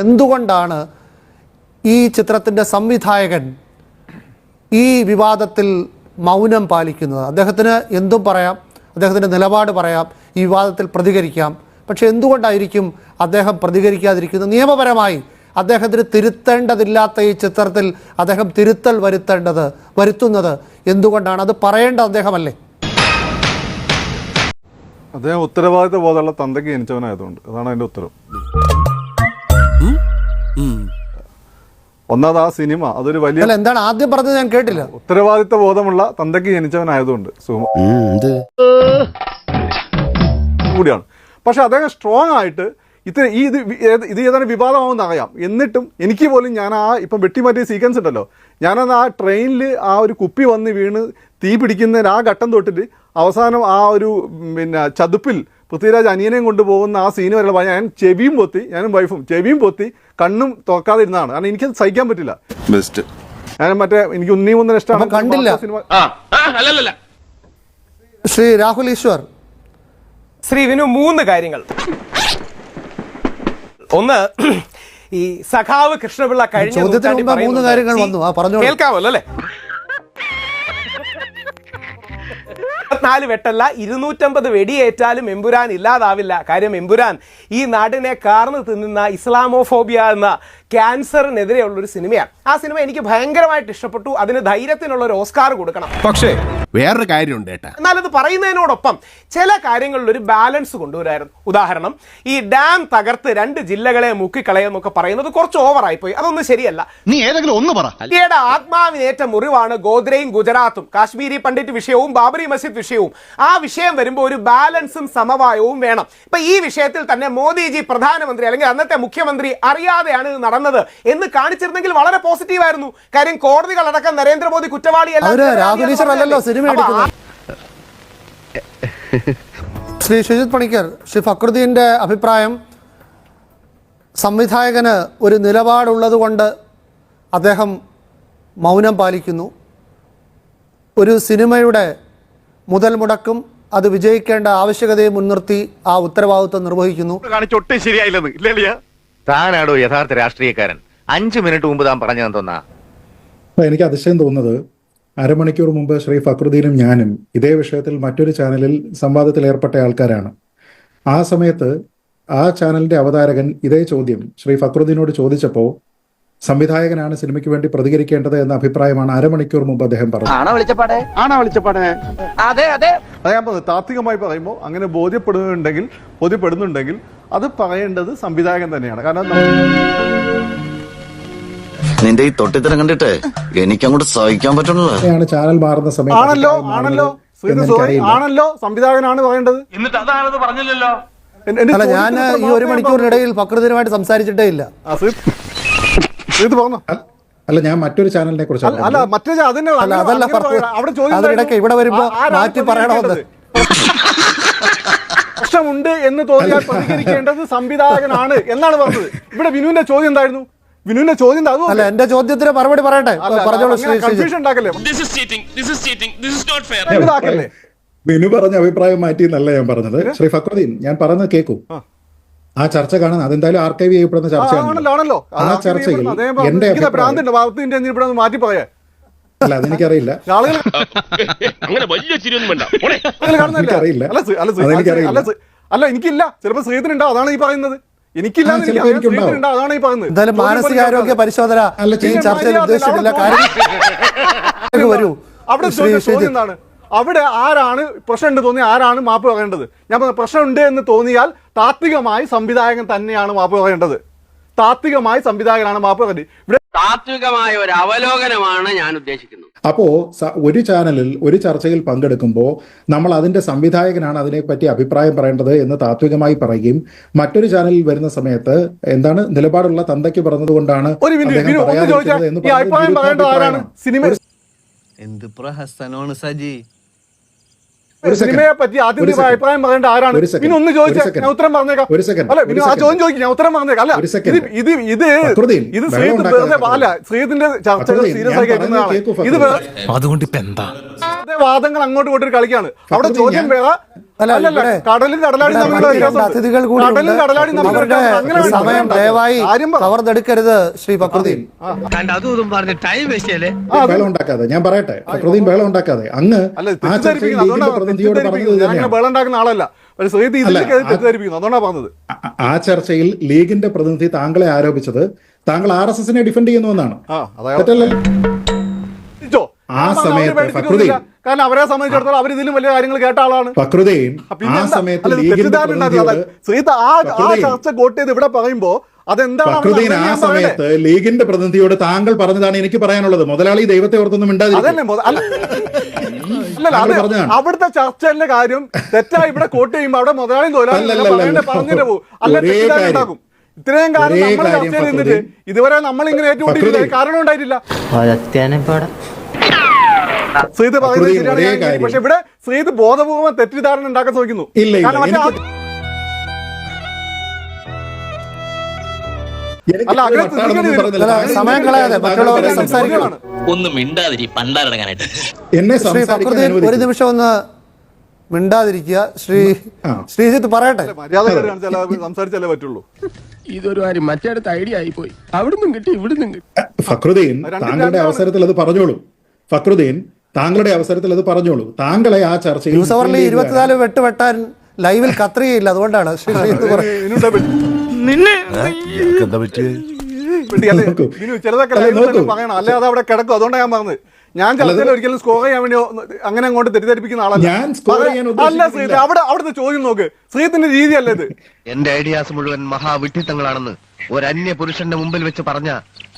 എന്തുകൊണ്ടാണ് ഈ ചിത്രത്തിന്റെ സംവിധായകൻ ഈ വിവാദത്തിൽ മൗനം പാലിക്കുന്നത്? അദ്ദേഹത്തിന് എന്തും പറയാം അദ്ദേഹത്തിന്റെ നിലപാട് പറയാം ഈ വിവാദത്തിൽ പ്രതികരിക്കാം. പക്ഷെ എന്തുകൊണ്ടായിരിക്കും അദ്ദേഹം പ്രതികരിക്കാതിരിക്കുന്നത്? നിയമപരമായി അദ്ദേഹത്തിന് തിരുത്തേണ്ടതില്ലാത്ത ഈ ചിത്രത്തിൽ അദ്ദേഹം തിരുത്തൽ വരുത്തേണ്ടത് വരുത്തുന്നത് എന്തുകൊണ്ടാണ്? അത് പറയേണ്ടത് അദ്ദേഹമല്ലേ? അദ്ദേഹം ഉത്തരവാദിത്ത ബോധമുള്ള തന്തയ്ക്ക് ജനിച്ചവനായതുകൊണ്ട്. അതാണ് അതിന്റെ ഉത്തരം. ഒന്നാമത് ആ സിനിമ അതൊരു വലിയ അല്ല എന്താണ് ആദ്യം പറഞ്ഞത് ഞാൻ കേട്ടില്ല. ഉത്തരവാദിത്ത ബോധമുള്ള തന്തയ്ക്ക് ജനിച്ചവനായതുകൊണ്ട് കൂടിയാണ്. പക്ഷെ അദ്ദേഹം സ്ട്രോങ് ആയിട്ട് ഇത്ര ഈ ഇത് ഇത് ഏതാണ് വിവാദമാവുമെന്ന് അറിയാം. എന്നിട്ടും എനിക്ക് പോലും ഞാൻ ആ ഇപ്പം വെട്ടിമാറ്റിയ സീക്വൻസ് ഉണ്ടല്ലോ. ഞാനത് ആ ട്രെയിനിൽ ആ ഒരു കുപ്പി വന്ന് വീണ് തീ പിടിക്കുന്നതിന് ആ ഘട്ടം തൊട്ടിട്ട് അവസാനം ആ ഒരു പിന്നെ ചതുപ്പിൽ പൃഥ്വിരാജ് അനിയനെയും കൊണ്ടുപോകുന്ന ആ സീന് വരെയുള്ള ഞാൻ ചെവിയും പൊത്തി ഞാനും വൈഫും ചെവിയും പൊത്തി കണ്ണും തുറക്കാതെ ഇരുന്നാണ് കാരണം എനിക്കത് സഹിക്കാൻ പറ്റില്ല. ബെസ്റ്റ് ഞാൻ മറ്റേ എനിക്ക് ഉണ്ണി മുന്നേ ഇഷ്ടമാണ്. കണ്ടില്ല. സിനിമ ശ്രീ രാഹുൽ ഈശ്വർ. ശ്രീ വിനു മൂന്ന് കാര്യങ്ങൾ. ഒന്ന് ഈ സഖാവ് കൃഷ്ണപിള്ള കഴിഞ്ഞ കേൾക്കാവല്ലോ നൂറ്റാണ്ടിൽ നാല് വെട്ടല്ല ഇരുന്നൂറ്റമ്പത് വെടിയേറ്റാലും എമ്പുരാൻ ഇല്ലാതാവില്ല. കാര്യം എമ്പുരാൻ ഈ നാടിനെ കാർന്നു തിന്നുന്ന ഇസ്ലാമോഫോബിയ എന്ന ക്യാൻസറിനെതിരെയുള്ള ഒരു സിനിമയാണ്. ആ സിനിമ എനിക്ക് ഭയങ്കരമായിട്ട് ഇഷ്ടപ്പെട്ടു. അതിന് ധൈര്യത്തിനുള്ള ഒരു ഓസ്കാർ കൊടുക്കണം. പക്ഷേ വേറൊരു കാര്യമുണ്ട് ഏട്ടാ. എന്നാൽ അത് പറയുന്നതിനോടൊപ്പം ചില കാര്യങ്ങളിൽ ഒരു ബാലൻസ് കൊണ്ടുവരായിരുന്നു. ഉദാഹരണം ഈ ഡാം തകർത്ത് രണ്ട് ജില്ലകളെ മുക്കിക്കളയെന്നൊക്കെ പറയുന്നത് കുറച്ച് ഓവറായി പോയി അതൊന്നും ശരിയല്ല. നീ ഏതെങ്കിലും ഒന്ന് പറ. ഇന്ത്യയുടെ ആത്മാവിനേറ്റ മുറിവാണ് ഗോദ്രയും ഗുജറാത്തും. കാശ്മീരി പണ്ഡിറ്റ് വിഷയവും ബാബറി മസ്ജിദ് വിഷയവും. ആ വിഷയം വരുമ്പോൾ ഒരു ബാലൻസും സമവായവും വേണം. ഇപ്പൊ ഈ വിഷയത്തിൽ തന്നെ മോദിജി പ്രധാനമന്ത്രി അല്ലെങ്കിൽ അന്നത്തെ മുഖ്യമന്ത്രി അറിയാതെയാണ് ഇത് നടന്നത്. എന്ന് കാണിച്ചിരുന്നെങ്കിൽ വളരെ പോസിറ്റീവ് ആയിരുന്നു. കാര്യം നരേന്ദ്രമോദി കുറ്റവാളിയല്ല ഈശ്വർ അല്ലല്ലോ സിനിമ എടുക്കുന്നത്. ശ്രീ ശുചിത് പണിക്കർ ശ്രീ ഫക്രുദ്ദീന്റെ അഭിപ്രായം സംവിധായകന് ഒരു നിലപാടുള്ളത് കൊണ്ട് അദ്ദേഹം മൗനം പാലിക്കുന്നു. ഒരു സിനിമയുടെ മുതൽ മുടക്കും അത് വിജയിക്കേണ്ട ആവശ്യകതയെ മുൻനിർത്തി ആ ഉത്തരവാദിത്വം നിർവഹിക്കുന്നു. കാണിച്ചൊട്ടും ശരിയായില്ലെന്ന്. ഇല്ലേ താനാടോ യഥാർത്ഥ രാഷ്ട്രീയക്കാരൻ. അഞ്ചു മിനിറ്റ് മുമ്പ് താൻ പറഞ്ഞതെന്ന് തോന്നാ അപ്പൊ എനിക്ക് അതിശയം തോന്നുന്നത് അരമണിക്കൂർ മുമ്പ് ശ്രീ ഫക്രുദ്ദീനും ഞാനും ഇതേ വിഷയത്തിൽ മറ്റൊരു ചാനലിൽ സംവാദത്തിൽ ഏർപ്പെട്ട ആൾക്കാരാണ്. ആ സമയത്ത് ആ ചാനലിന്റെ അവതാരകൻ ഇതേ ചോദ്യം ശ്രീ ഫക്രുദ്ദീനോട് ചോദിച്ചപ്പോൾ സംവിധായകനാണ് സിനിമയ്ക്ക് വേണ്ടി പ്രതികരിക്കേണ്ടത് എന്ന അഭിപ്രായമാണ് അരമണിക്കൂർ മുമ്പ് അദ്ദേഹം പറഞ്ഞത്. താത്വികമായി പറയുമ്പോൾ അങ്ങനെ ബോധ്യപ്പെടുന്നുണ്ടെങ്കിൽ ബോധ്യപ്പെടുന്നുണ്ടെങ്കിൽ അത് പറയേണ്ടത് സംവിധായകൻ തന്നെയാണ്. കാരണം നിന്റെ ഈ തൊട്ടിത്തരം കണ്ടിട്ട് എനിക്കങ്ങോട്ട് സഹിക്കാൻ പറ്റണല്ലോ. ചാനൽ മാറുന്ന സമയത്ത് ആണല്ലോ ആണല്ലോ. ആണല്ലോ സംവിധായകനാണ് പറയേണ്ടത്. എന്നിട്ട് അതാണത് പറഞ്ഞില്ലല്ലോ? അല്ല ഞാൻ ഈ ഒരു മണിക്കൂറിനിടയിൽ ഫക്രുദ്ദീനുമായിട്ട് സംസാരിച്ചിട്ടേ ഇല്ല. അല്ല- ഞാൻ മറ്റൊരു ചാനലിനെ കുറിച്ച് അല്ല മറ്റേ അല്ല, അതല്ല അവിടെ അതിനിടയ്ക്ക് ഇവിടെ വരുമ്പോ മാറ്റി പറയണമെന്ന്. പ്രശ്നമുണ്ട് എന്ന് തോന്നിയാൽ പ്രതികരിക്കേണ്ടത് സംവിധായകനാണ് എന്നാണ് പറഞ്ഞത്. ഇവിടെ വിനുവിന്റെ ചോദ്യം എന്തായിരുന്നു? വിനുവിന്റെ ചോദ്യം എന്താ? അല്ല എന്റെ ചോദ്യത്തിന് മറുപടി പറയട്ടെ? പറഞ്ഞോളൂ ബിനു പറഞ്ഞ അഭിപ്രായം മാറ്റി എന്നല്ല ഞാൻ പറഞ്ഞത്. ശ്രീ ഫക്രുദ്ദീൻ ഞാൻ പറഞ്ഞത് കേൾക്കൂ ആ. ആ ചർച്ച കാണുന്നത് അതെന്തായാലും ആർക്കൈവ് ചെയ്യപ്പെടുന്ന ആ, ആണല്ലോ ചർച്ചയാണ് ആണല്ലോ. ആ ചർച്ചയിൽ എന്റെ മാറ്റി പറയാ അല്ല അതെനിക്കറിയില്ല. അങ്ങനെ വലിയ ചിരിയൊന്നും വേണ്ട. എനിക്കറിയില്ല. അല്ല അല്ല ശ്രീ- അതെനിക്കറിയില്ല. അല്ല എനിക്കില്ല. ചിലപ്പോ ശ്രീധനുണ്ടോ അതാണ് ഈ പറയുന്നത്. എനിക്കില്ല അതാണ് ഈ പറയുന്നത്. എന്തായാലും മാനസികാരോഗ്യ പരിശോധന ഈ ചർച്ചയിൽ ഉദ്ദേശിച്ചിട്ടില്ല അവിടെ കാര്യം വരൂ. അവിടെ ശ്രീ ചോദ്യം എന്താണ്? അവിടെ ആരാണ് പ്രശ്നമുണ്ട് തോന്നി ആരാണ് മാപ്പ് പറയേണ്ടത്? ഞാൻ പറഞ്ഞ പ്രശ്നമുണ്ട് എന്ന് തോന്നിയാൽ താത്വികമായി സംവിധായകൻ തന്നെയാണ് മാപ്പ് പറയേണ്ടത്. താത്വികമായി സംവിധായകനാണ് മാപ്പ് പറയേണ്ടത്. ഇവിടെ താത്വികമായ ഒരു അവലോകനമാണ് ഞാൻ ഉദ്ദേശിക്കുന്നത്. അപ്പോ സ- ഒരു ചാനലിൽ ഒരു ചർച്ചയിൽ പങ്കെടുക്കുമ്പോൾ നമ്മൾ അതിന്റെ സംവിധായകനാണ് അതിനെപ്പറ്റി അഭിപ്രായം പറയേണ്ടത് എന്ന് താത്വികമായി പറയുകയും മറ്റൊരു ചാനലിൽ വരുന്ന സമയത്ത് എന്താണ് നിലപാടുള്ള തന്തയ്ക്ക് പറഞ്ഞതുകൊണ്ടാണ് എന്ന് ഈ അഭിപ്രായം പറയേണ്ടത് സിനിമ എന്ത് പ്രഹസനമാണ് സജി. സിനിമയെ പറ്റി ആദ്യം ഒരു അഭിപ്രായം പറയേണ്ട ആരാണ്? ഇനി പിന്നെ ഒന്ന് ഒരു ചോദിച്ചാൽ ഞാൻ ഉത്തരം പറഞ്ഞേക്കാം. അല്ല പിന്നെ ആ ചോദ്യം ചോദിക്കും ഞാൻ ഉത്തരം പറഞ്ഞേക്കാം. അല്ല ഇത് ഇത് ഇത് ഇത് ഉണ്ടാക്കാതെ വെറുതെ അല്ല. ശ്രീതിന്റെ ചർച്ചകൾ സീരിയസ് ആയി കേൾക്കുന്നതാണ് ഇത് അതുകൊണ്ട് ഇപ്പൊ എന്താ വാദങ്ങൾ അങ്ങോട്ട് ഇങ്ങോട്ട് കളിക്കാണ്. അവിടെ ചോദ്യം വേറെ അല്ല, കടലും കടലാടി അതിഥികൾ കൂടി അവരുടെ. സമയം ദയവായി കവർന്നെടുക്കരുത് ശ്രീ പ്രകൃതി ബഹളം ഉണ്ടാക്കാതെ ഞാൻ പറയട്ടെ. പ്രകൃതി ബഹളം ഉണ്ടാക്കാതെ. അങ്ങ് പ്രതിനിധിയോട് പറഞ്ഞത് തന്നെയാണ് ആളല്ല. ആ- പറഞ്ഞത്. ആ- ആ ചർച്ചയിൽ ലീഗിന്റെ പ്രതിനിധി താങ്കളെ ആരോപിച്ചത് താങ്കൾ ആർ എസ് എസിനെ ഡിഫെൻഡ് ചെയ്യുന്നു എന്നാണ്. തെറ്റല്ലേ? തെറ്റല്ലല്ലോ. ആ സമയത്ത്. ഫക്രുദ്ദീൻ. കാരണം അവരെ സംബന്ധിച്ചിടത്തോളം അവർ ഇതിലും വലിയ കാര്യങ്ങൾ കേട്ട ആളാണ്. ഫക്രുദ്ദീൻ ആ, സമയത്ത് ലീഗിന്റെ ആ. ചർച്ച കോട്ട് ചെയ്ത് ഇവിടെ പറയുമ്പോ അതെന്താണ് ആ സമയത്ത് ലീഗിന്റെ പ്രതിനിധിയോട് താങ്കൾ പറഞ്ഞതാണ് എനിക്ക് പറയാനുള്ളത്. മുതലാളി ദൈവത്തെ ഓർത്തൊന്നും മിണ്ടാതിരിക്കും. അവിടുത്തെ ചർച്ചയിലെ കാര്യം തെറ്റായി ഇവിടെ കോട്ട് ചെയ്യുമ്പോ അവിടെ മുതലാളി അല്ലല്ലല്ല. തൊഴിലാളി പറഞ്ഞിട്ട് പോകും. അല്ല ഒരേ ഉണ്ടാക്കും ഇത്രയും കാലം നമ്മൾ കാര്യം ചർച്ച ചെയ്തിട്ട് ഇതുവരെ നമ്മൾ ഇങ്ങനെ ഏറ്റുമുട്ടിയില്ല. കാരണം ഉണ്ടായിട്ടില്ല ശ്രീത് പറയുന്നത് ശരിയാണ്. പക്ഷെ ഇവിടെ ശ്രീത് ബോധപൂർവം തെറ്റിദ്ധാരണ ഉണ്ടാക്കാൻ ശ്രമിക്കുന്നു. കാരണം മറ്റേ സമയം കളയാതെ മറ്റുള്ളവരെ സംസാരിക്കണം. ഒന്ന് മിണ്ടാതിരി പണ്ടാരടങ്ങാനായിട്ട് എന്നെ ഒരു നിമിഷം ഒന്ന് മിണ്ടാതിരിക്കുക. ശ്രീ. ശ്രീജിത്ത് പറയട്ടെ. സംസാരിച്ചാലേ പറ്റുള്ളൂ. ഇതൊരു കാര്യം മറ്റേടത്ത് ഐഡിയ ആയിപ്പോയി. അവിടുന്ന് കിട്ടി ഇവിടുന്ന് ഫക്രുദ്ദീൻ താങ്കളുടെ അവസരത്തിൽ അത് പറഞ്ഞോളൂ. ഫക്രുദ്ദീൻ താങ്കളുടെ അവസരത്തിൽ അത് പറഞ്ഞോളൂ. താങ്കളെ ആ ചർച്ചയിൽ ഇരുപത്തിനാല് വെട്ട് വെട്ടാൻ ലൈവിൽ കത്രികയില്ല. അതുകൊണ്ടാണ് നിന്നെ? ശ്രീജിത്ത് പറയുന്നത് ഇതിനുണ്ടാ പറ്റി. പറ്റി, അല്ലേ? ചിലതൊക്കെ പറയണം. അല്ലെ അവിടെ കിടക്കും. അതുകൊണ്ടാണ് ഞാൻ പറഞ്ഞത്. ഞാൻ ചർച്ചയിൽ ഒരിക്കലും സ്കോർ ചെയ്യാൻ വേണ്ടി അങ്ങനെ അങ്ങോട്ട് തെറ്റിദ്ധരിപ്പിക്കുന്ന ആളല്ല. അല്ല. ശ്രീത്ത് അവിടെ അവിടുത്തെ ചോദ്യം നോക്ക്. ശ്രീത്തിന്റെ രീതിയല്ല ഇത്. എന്റെ ഐഡിയാസ് മുഴുവൻ മഹാവിഡ്ഢിത്തങ്ങളാണെന്ന് ഒരു അന്യ പുരുഷന്റെ മുമ്പിൽ വെച്ച് പറഞ്ഞ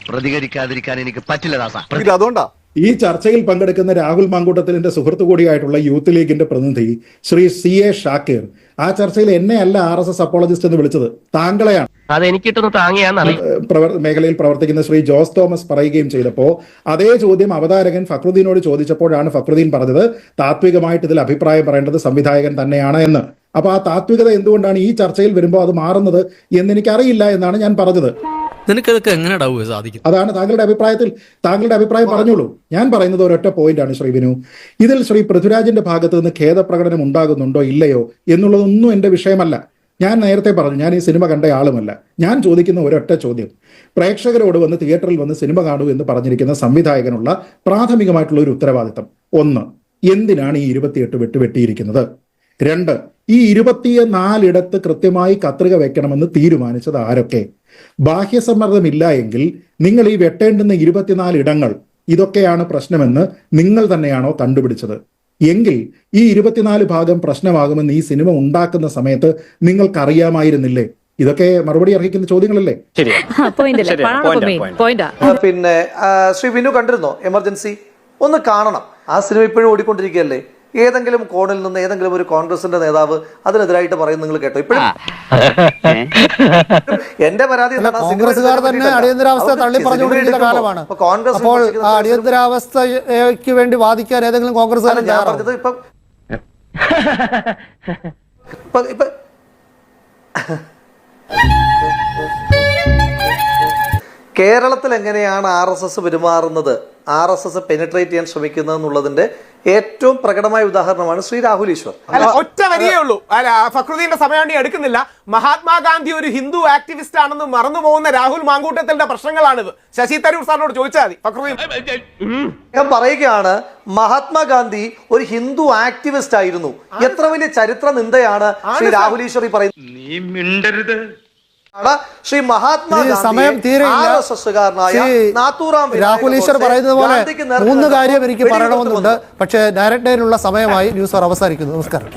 പ്രതികരിക്കാതിരിക്കാൻ എനിക്ക് പറ്റില്ല ദാസ. അതുകൊണ്ടാ. ഈ ചർച്ചയിൽ പങ്കെടുക്കുന്ന രാഹുൽ മാങ്കൂട്ടത്തിലിന്റെ സുഹൃത്തു കൂടിയായിട്ടുള്ള യൂത്ത് ലീഗിന്റെ പ്രതിനിധി ശ്രീ സി എ ഷാക്കിർ ആ ചർച്ചയിൽ എന്നെ അല്ല ആർ എസ് എസ് അപ്പോളജിസ്റ്റ് എന്ന് വിളിച്ചത്. താങ്കളെയാണ്. മേഖലയിൽ പ്രവർത്തിക്കുന്ന ശ്രീ ജോസ് തോമസ് പറയുകയും ചെയ്തപ്പോൾ അതേ ചോദ്യം അവതാരകൻ ഫക്രുദ്ദീനോട് ചോദിച്ചപ്പോഴാണ് ഫക്രുദ്ദീൻ പറഞ്ഞത് താത്വികമായിട്ട് ഇതിൽ അഭിപ്രായം പറയേണ്ടത് സംവിധായകൻ തന്നെയാണ് എന്ന്. അപ്പൊ ആ താത്വികത എന്തുകൊണ്ടാണ് ഈ ചർച്ചയിൽ വരുമ്പോൾ അത് മാറുന്നത് എന്ന് എനിക്കറിയില്ല എന്നാണ് ഞാൻ പറഞ്ഞത്. നിനക്കതൊക്കെ എങ്ങനെ സാധിക്കും അതാണ് താങ്കളുടെ അഭിപ്രായത്തിൽ താങ്കളുടെ അഭിപ്രായം പറഞ്ഞോളൂ. ഞാൻ പറയുന്നത് ഒരൊറ്റ പോയിന്റാണ് ശ്രീ വിനു. ഇതിൽ ശ്രീ പൃഥ്വിരാജിന്റെ ഭാഗത്ത് നിന്ന് ഖേദപ്രകടനം ഉണ്ടാകുന്നുണ്ടോ ഇല്ലയോ എന്നുള്ളതൊന്നും എന്റെ വിഷയമല്ല. ഞാൻ നേരത്തെ പറഞ്ഞു ഞാൻ ഈ സിനിമ കണ്ട ആളുമല്ല. ഞാൻ ചോദിക്കുന്ന ഒരൊറ്റ ചോദ്യം. പ്രേക്ഷകരോട് വന്ന് തിയേറ്ററിൽ വന്ന് സിനിമ കാണൂ എന്ന് പറഞ്ഞിരിക്കുന്ന സംവിധായകനുള്ള പ്രാഥമികമായിട്ടുള്ള ഒരു ഉത്തരവാദിത്തം. ഒന്ന് എന്തിനാണ് ഈ ഇരുപത്തിയെട്ട് വെട്ടുവെട്ടിയിരിക്കുന്നത്? രണ്ട് ഈ ഇരുപത്തിയ നാലിടത്ത് കൃത്യമായി കത്രിക വെക്കണമെന്ന് തീരുമാനിച്ചത് ആരൊക്കെ? ബാഹ്യസമ്മർദ്ദമില്ല എങ്കിൽ നിങ്ങൾ ഈ വെട്ടേണ്ടുന്ന ഇരുപത്തിനാല് ഇടങ്ങൾ ഇതൊക്കെയാണ് പ്രശ്നമെന്ന് നിങ്ങൾ തന്നെയാണോ കണ്ടുപിടിച്ചത്? എങ്കിൽ ഈ ഇരുപത്തിനാല് ഭാഗം പ്രശ്നമാകുമെന്ന് ഈ സിനിമ ഉണ്ടാക്കുന്ന സമയത്ത് നിങ്ങൾക്കറിയാമായിരുന്നില്ലേ? ഇതൊക്കെ മറുപടി അർഹിക്കുന്ന ചോദ്യങ്ങളല്ലേ? പിന്നെ. ആ, ശ്രീ വിനു കണ്ടിരുന്നോ? എമർജൻസി. ഒന്ന് കാണണം. ആ സിനിമ ഇപ്പോഴും ഓടിക്കൊണ്ടിരിക്കുകയല്ലേ? ഏതെങ്കിലും കോണിൽ നിന്ന് ഏതെങ്കിലും ഒരു കോൺഗ്രസിന്റെ നേതാവ് അതിനെതിരായിട്ട് പറയുന്നത് നിങ്ങൾ കേട്ടോ. ഇപ്പോഴും എന്റെ പരാതി എടുത്തതിനെ തന്നെ. അടിയന്തരാവസ്ഥ തള്ളി പറഞ്ഞുകൊണ്ടിരിക്കുന്ന കാലമാണ്. കോൺഗ്രസ് അപ്പോൾ അടിയന്തരാവസ്ഥയ്ക്ക് വേണ്ടി വാദിക്കാൻ ഏതെങ്കിലും കോൺഗ്രസ് ഞാൻ പറഞ്ഞത് ഇപ്പം ഇപ്പൊ ഇപ്പൊ കേരളത്തിൽ എങ്ങനെയാണ് ആർ എസ് എസ് പെരുമാറുന്നത്? ആർ എസ് എസ് പെനിട്രേറ്റ് ചെയ്യാൻ ശ്രമിക്കുന്നത് എന്നുള്ളതിന്റെ ഏറ്റവും പ്രകടമായ ഉദാഹരണമാണ് ശ്രീ രാഹുൽ ഈശ്വർ. അല്ല ഒറ്റ വരിയേ ഉള്ളൂ. അല്ല ഫക്രുദ്ദീന്റെ സമയമാണ് എടുക്കുന്നില്ല. മഹാത്മാഗാന്ധി ഒരു ഹിന്ദു ആക്ടിവിസ്റ്റ് ആണെന്ന് മറന്നു പോകുന്ന രാഹുൽ മാങ്കൂട്ടത്തിന്റെ പ്രശ്നങ്ങളാണിത്. ശശി തരൂർ സാറിനോട് ചോദിച്ചാൽ മതി. ഫക്രുദ്ദീൻ. ഞാൻ പറയുകയാണ് മഹാത്മാഗാന്ധി ഒരു ഹിന്ദു ആക്ടിവിസ്റ്റ് ആയിരുന്നു. എത്ര വലിയ ചരിത്ര നിന്ദയാണ് ശ്രീ രാഹുൽ ഈശ്വർ ഈ പറയുന്നത്? നീ മിണ്ടരുത്. ശ്രീ മഹാത്മാഗാന്ധി രാഹുൽ ഈശ്വർ പറയുന്നത് പോലെ മൂന്ന് കാര്യം എനിക്ക് പറയണമെന്നുണ്ട്. പക്ഷേ ഡയറക്റ്റ് ലൈനുള്ള സമയമായി ന്യൂസ് അവർ അവസാനിക്കുന്നു. നമസ്കാരം.